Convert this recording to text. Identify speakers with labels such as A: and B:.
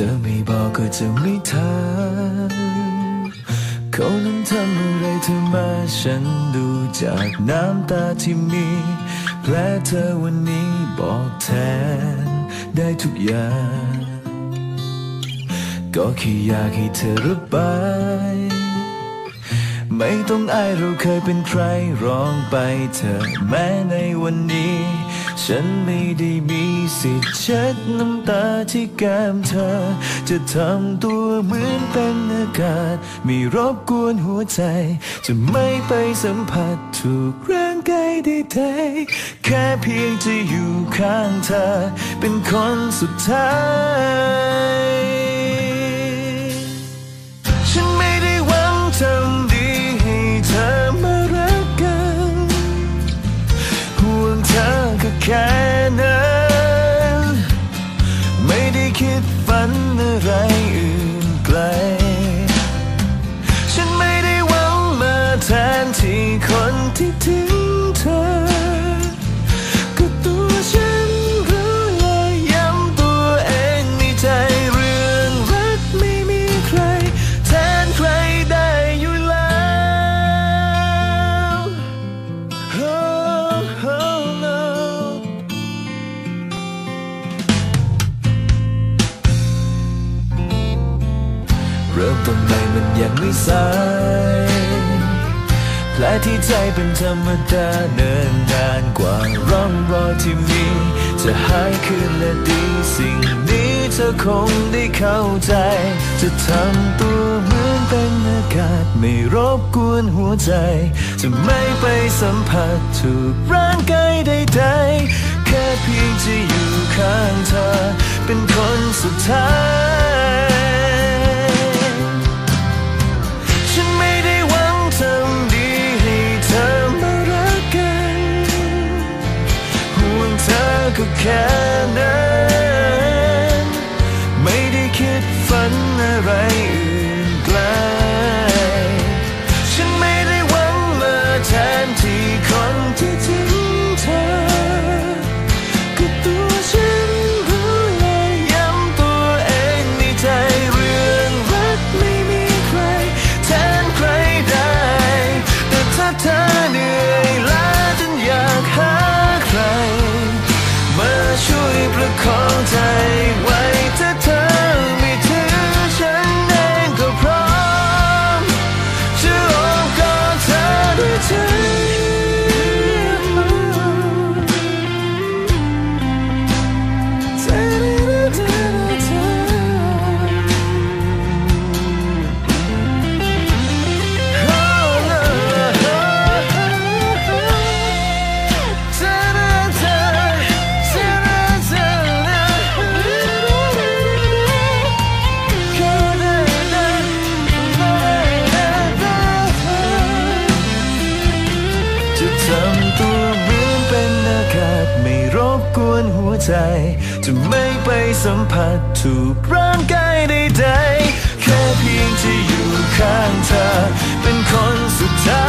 A: ธอไม่บอกก็จะไม่ทำเขานั้นทำอะไรเธอมาฉันดูจากน้ำตาที่มีแผลเธอวันนี้บอกแทนได้ทุกอย่าง ก็แค่อยากให้เธอระบายไม่ต้องอายเราเคยเป็นใครร้องไปเธอแม้ในวันนี้ ฉันไม่ได้มี สิทธิ์เช็ดน้ำตาที่แก้มเธอ จะทำตัวเหมือนเป็นอากาศ ไม่รบกวนหัวใจ จะไม่ไปสัมผัสถูกร่างกายใดๆแค่เพียงจะอยู่ข้างเธอ เป็นคนสุดท้าย ที่ทิ้งเธอ ก็ตัวฉันรู้และย้ำตัวเองในใจเรื่องรักไม่มีใคร แทนใครได้อยู่แล้ว Oh, oh, no. เริ่มต้นใหม่มันยังไม่สาย แผลที่ใจเป็นธรรมดาเนินนานกว่าร่องรอยที่มี จะหายคืนและดีสิ่งนี้เธอคงได้เข้าใจ จะทำตัวเหมือนเป็นอากาศไม่รบกวนหัวใจ จะไม่ไปสัมผัสถูกร่างกายใดๆแค่เพียงจะอยู่ข้างเธอ เป็นคนสุดท้าย เธ วนหัวใจ จะไม่ไปสัมผัสถูกร่างกายใดๆแค่เพียงที่อยู่ข้างเธอ เป็นคนสุดท้าย